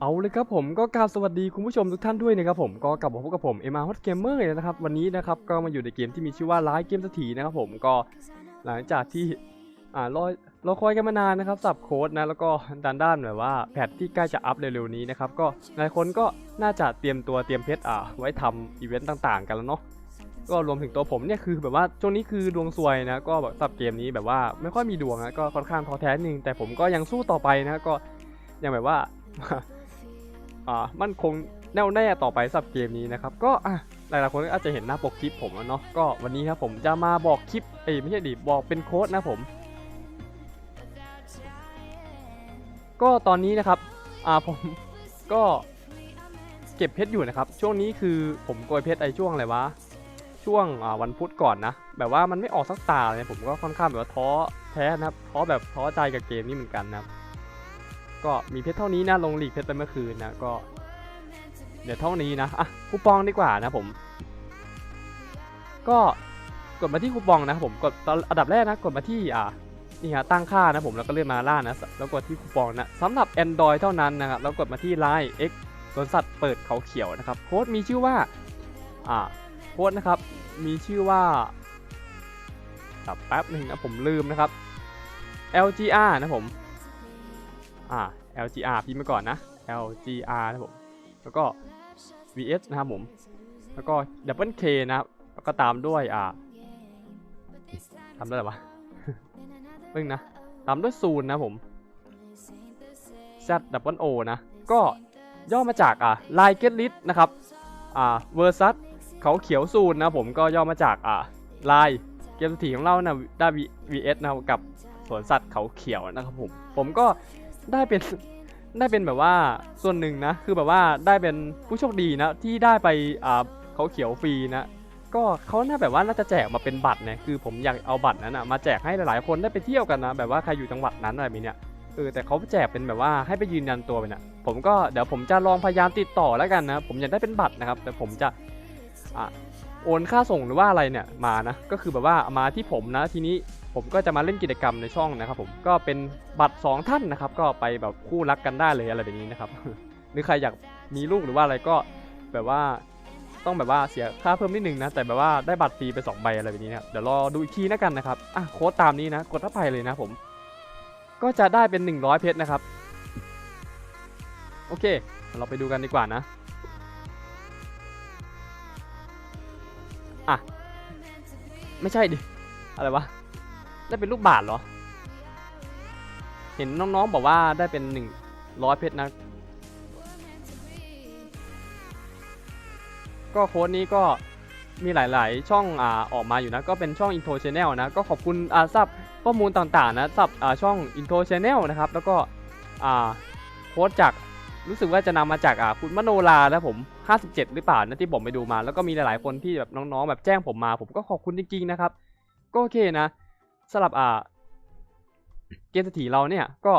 เอาเลยครับผมก็กราบสวัสดีคุณผู้ชมทุกท่านด้วยนะครับผมก็กลับมาพบกับผมเอ็มอาร์ฮอตเกมเมอร์นะครับวันนี้นะครับก็มาอยู่ในเกมที่มีชื่อว่าไลฟ์เกมสถีนะครับผมก็หลังจากที่อ่ารอรอคอยกันมานานนะครับสับโค้ดนะแล้วก็ด้านด้านแบบว่าแพทที่ใกล้จะอัพเร็วๆนี้นะครับก็หลายคนก็น่าจะเตรียมตัวเตรียมเพชรอ่าไว้ทำอีเวนต์ต่างๆ กันแล้วเนาะก็รวมถึงตัวผมเนี่ยคือแบบว่าช่วงนี้คือดวงซวยนะก็แบบสับเกมนี้แบบว่าไม่ค่อยมีดวงนะก็ค่อนข้างท้อแท้นึงแต่ผมก็ยังสู้ต่อไปนะก็ยังแบบว่า อ่ามั่นคงแน่วแน่ต่อไปสำหรับเกมนี้นะครับ ก็อะหลายๆคนก็อาจจะเห็นหน้าปกคลิปผมแล้วเนาะก็วันนี้ครับผมจะมาบอกคลิปเอ้ยไม่ใช่ดิบอกเป็นโค้ดนะผม ก็ตอนนี้นะครับอ่าผมก็เก็บเพชรอยู่นะครับ ช่วงนี้คือผมโกยเพชรไอช่วงอะไรวะช่วงวันพุธก่อนนะ แบบว่ามันไม่ออกสักตาเลยผมก็ค่อนข้างแบบว่าท้อแท้นะครับท้อแบบท้อใจกับเกมนี้เหมือนกันนะครับ ก็มีเพชรเท่านี้นะลงหลีกเพชรไปเมื่อคืนนะก็ เดี๋ยวเท่านี้นะอะคูปองดีกว่านะผม ก็กดมาที่คูปองนะผมกดตอนอันดับแรกนะกดมาที่อ่านี่ฮะตั้งค่านะผมแล้วก็เลื่อนมาล่านะแล้วกดที่คูปองนะสำหรับ Android เท่านั้นนะครับแล้วกดมาที่ Line X สวนสัตว์เปิดเขาเขียวนะครับโค้ดมีชื่อว่าอ่าโค้ดนะครับมีชื่อว่าตับแป๊บหนึ่งนะผมลืมนะครับ LGR นะผมอ่า LGR พิมพ์มาก่อนนะ LGR นะผมแล้วก็ VS นะครับผม แล้วก็ Double K นะครับแล้วก็ตามด้วยอ่าทำได้หรอวะเพิ่งนะ ตามด้วยซูนนะผม Z Double O นะ ก็ย่อมาจากอ่า Line Get List นะครับอ่า Versus เขาเขียวซูนนะผมก็ย่อมาจากอ่า Line เกมสถีของเรานะได้ VS นะครับกับสวนสัตว์เขาเขียวนะครับผม ผมก็ ได้เป็นได้เป็นแบบว่าส่วนหนึ่งนะ คือแบบว่าได้เป็นผู้โชคดีนะ ที่ได้ไปอ่าเขาเขียวฟรีนะ ก็เขาน่าแบบว่าน่าจะแจกมาเป็นบัตรเนะคือผมอยากเอาบัตรนั้นนะมาแจกให้หลายๆคนได้ไปเที่ยวกันนะ แบบว่าใครอยู่จังหวัดนั้นอะไรแบบเนี้ยเออแต่เขาแจกเป็นแบบว่าให้ไปยืนยันตัวไปนะผมก็เดี๋ยวผมจะลองพยายามติดต่อแล้วกันนะ ผมอยากได้เป็นบัตรนะครับ แต่ผมจะอ่าโอนค่าส่งหรือว่าอะไรเนี่ยมานะ ก็คือแบบว่ามาที่ผมนะทีนี้ ผมก็จะมาเล่นกิจกรรมในช่องนะครับผมก็เป็นบัตร 2 ท่านนะครับ ก็ไปแบบคู่รักกันได้เลยอะไรแบบนี้นะครับ หรือใครอยากมีลูกหรือว่าอะไรก็แบบว่าต้องแบบว่าเสียค่าเพิ่มนิดนึงนะ แต่แบบว่าได้บัตรฟรีไป 2 ใบอะไรแบบนี้นะเดี๋ยวรอดูอีกทีนะกันนะครับอะโค้ดตามนี้นะ กดทับไปเลยนะผม ก็จะได้เป็น 100 เพชรนะครับ โอเค เราไปดูกันดีกว่านะอะไม่ใช่ดิ อะไรวะ ได้เป็นลูกบาทเหรอ เห็นน้องๆบอกว่าได้เป็นหนึ่งร้อยเพชรนะ ก็โค้ดนี้ก็มีหลายๆ ช่องอ่าออกมาอยู่นะ ก็เป็นช่อง Intro Channel นะ ก็ขอบคุณอ่าซับข้อมูลต่างๆนะซับอ่าช่อง Intro Channel นะครับ แล้วก็อ่าโค้ดจากรู้สึกว่าจะนำมาจากอ่าคุณมโนรานะผม 57 หรือเปล่านะที่ผมไปดูมา แล้วก็มีหลายๆคนที่แบบน้องๆ แบบแจ้งผมมา ผมก็ขอบคุณจริงๆนะครับ ก็โอเคนะ สำหรับอ่าเกมสถีเราเนี่ยก็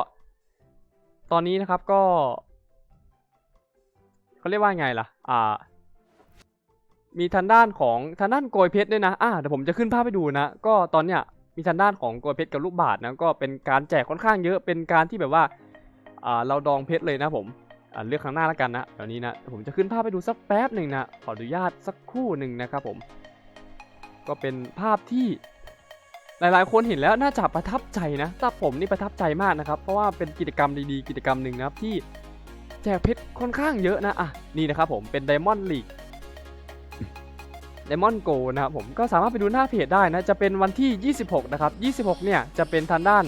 ตอนนี้นะครับก็เขาเรียกว่าไงล่ะ อ่า มีทางด้านของทางด้านโกยเพชรด้วยนะอ่าเดี๋ยวผมจะขึ้นภาพให้ดูนะ ก็ตอนเนี้ยมีทางด้านของโกยเพชรกับลูกบาศก์นะก็เป็นการแจกค่อนข้างเยอะเป็นการที่แบบว่าอ่าเราดองเพชรเลยนะผมอ่าเลือกครั้งหน้าแล้วกันนะเดี๋ยวนี้นะผมจะขึ้นภาพให้ดูสักแป๊บหนึ่งนะขออนุญาตสักครู่หนึ่งนะครับผม ก็เป็นภาพที่ หลายๆ คนเห็นแล้วน่าจะประทับใจนะแต่ผมนี่ประทับใจมากนะครับ เพราะว่าเป็นกิจกรรมดีๆ กิจกรรมหนึ่งนะครับที่แจกเพชรค่อนข้างเยอะนะอะนี่นะครับผมเป็น Diamond League Diamond Go นะครับผมก็สามารถไปดูหน้าเพจได้นะ จะเป็นวันที่ 26 นะครับ 26 เนี่ยจะเป็นทางด้าน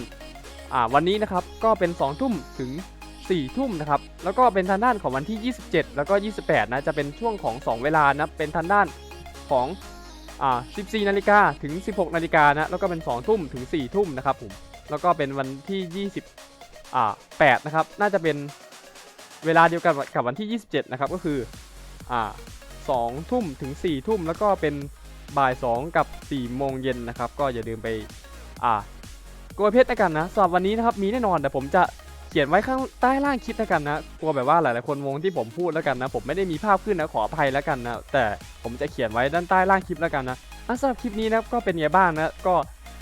อ่าวันนี้นะครับก็เป็น 2 ทุ่มถึง 4 ทุ่มนะครับ แล้วก็เป็นทางด้านของวันที่ 27 แล้วก็ 28 นะ จะเป็นช่วงของ 2 เวลานะ เป็นทางด้านของ อ่า14นาฬิกาถึง 16นาฬิกานะแล้วก็เป็น 2 ทุ่มถึง 4 ทุ่มนะครับผมแล้วก็เป็นวันที่ 20อ่า8นะครับน่าจะเป็นเวลาเดียวกันกับวันที่ 27 นะครับก็คืออ่า2ทุ่มถึง 4 ทุ่มแล้วก็เป็นบ่าย 2 กับ 4 โมงเย็นนะครับ ก็อย่าลืมไปอ่ากยเพชรกันนะสำหรับวันนี้นะครับมีแน่นอนแต่ผมจะ ขียนไว้ข้างใต้ล่างคลิปแล้วกันนะกลัวแบบว่าหลายๆคนงงที่ผมพูดแล้วกันนะผมไม่ได้มีภาพขึ้นนะขออภัยแล้วกันนะแต่ผมจะเขียนไว้ด้านใต้ล่างคลิปแล้วกันนะอะสำหรับคลิปนี้นะก็เป็นไงบ้างนะก็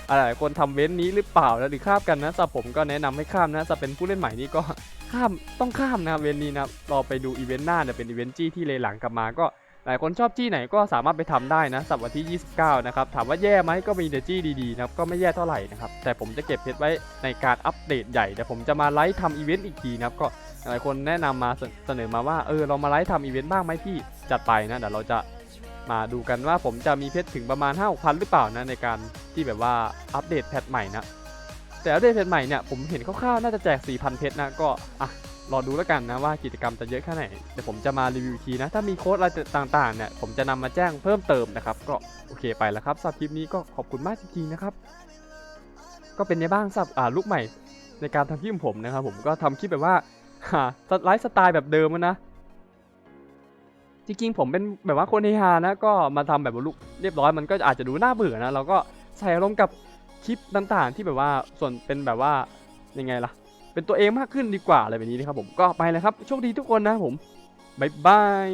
หลายๆคนทำเว้นนี้หรือเปล่านะหรือข้ามกันนะสำหรับผมก็แนะนำให้ข้ามนะสำหรับเป็นผู้เล่นใหม่นี่ก็ข้ามต้องข้ามนะเว้นนี้นะรอไปดูอีเวนต์หน้าเนี่ยเป็นอีเวนต์จี้ที่เลยหลังกลับมาก็ หลายคนชอบจี้ไหนก็สามารถไปทำได้นะสำหรับวันที่ 29 นะครับ ถามว่าแย่ไหมก็มีแต่จี้ดีๆนะครับ ก็ไม่แย่เท่าไหร่นะครับ แต่ผมจะเก็บเพชรไว้ในการอัปเดตใหญ่เดี๋ยวผมจะมาไลฟ์ทำอีเวนต์อีกทีนะครับ ก็หลายคนแนะนำมาเสนอมาว่า เออ เรามาไลฟ์ทำอีเวนต์บ้างไหมพี่จัดไปนะ เดี๋ยวเราจะมาดูกันว่าผมจะมีเพชรถึงประมาณ 5 6 0 0 0หรือเปล่านะในการที่แบบว่าอัปเดตแพทใหม่นะ แต่อัปเดตเพชรใหม่เนี่ยผมเห็นคร่าวๆน่าจะแจก 4,000 เพชรนะก็อะ รอดูแล้วกันนะว่ากิจกรรมจะเยอะแค่ไหนเดี๋ยวผมจะมารีวิวทีนะ ถ้ามีโค้ดอะไรต่างๆเนี่ยผมจะนำมาแจ้งเพิ่มเติมนะครับ ก็โอเคไปแล้วครับสำหรับคลิปนี้ก็ขอบคุณมากจริงๆนะครับ ก็เป็นยังไงบ้างสำหรับอ่าลูกใหม่ในการทำคลิปของผมนะครับ ผมก็ทำคลิปแบบว่าหาไลฟ์สไตล์แบบเดิมนะจริงๆผมเป็นแบบว่าคนเฮฮานะก็มาทำแบบลุกเรียบร้อยมันก็อาจจะดูน่าเบื่อนะเราก็ใส่อารมณ์กับคลิปต่างๆ ที่แบบว่าส่วนเป็นแบบว่ายังไงล่ะ เป็นตัวเองมากขึ้นดีกว่าอะไรแบบนี้นะครับผมก็ไปแล้วครับโชคดีทุกคนนะผมบ๊ายบาย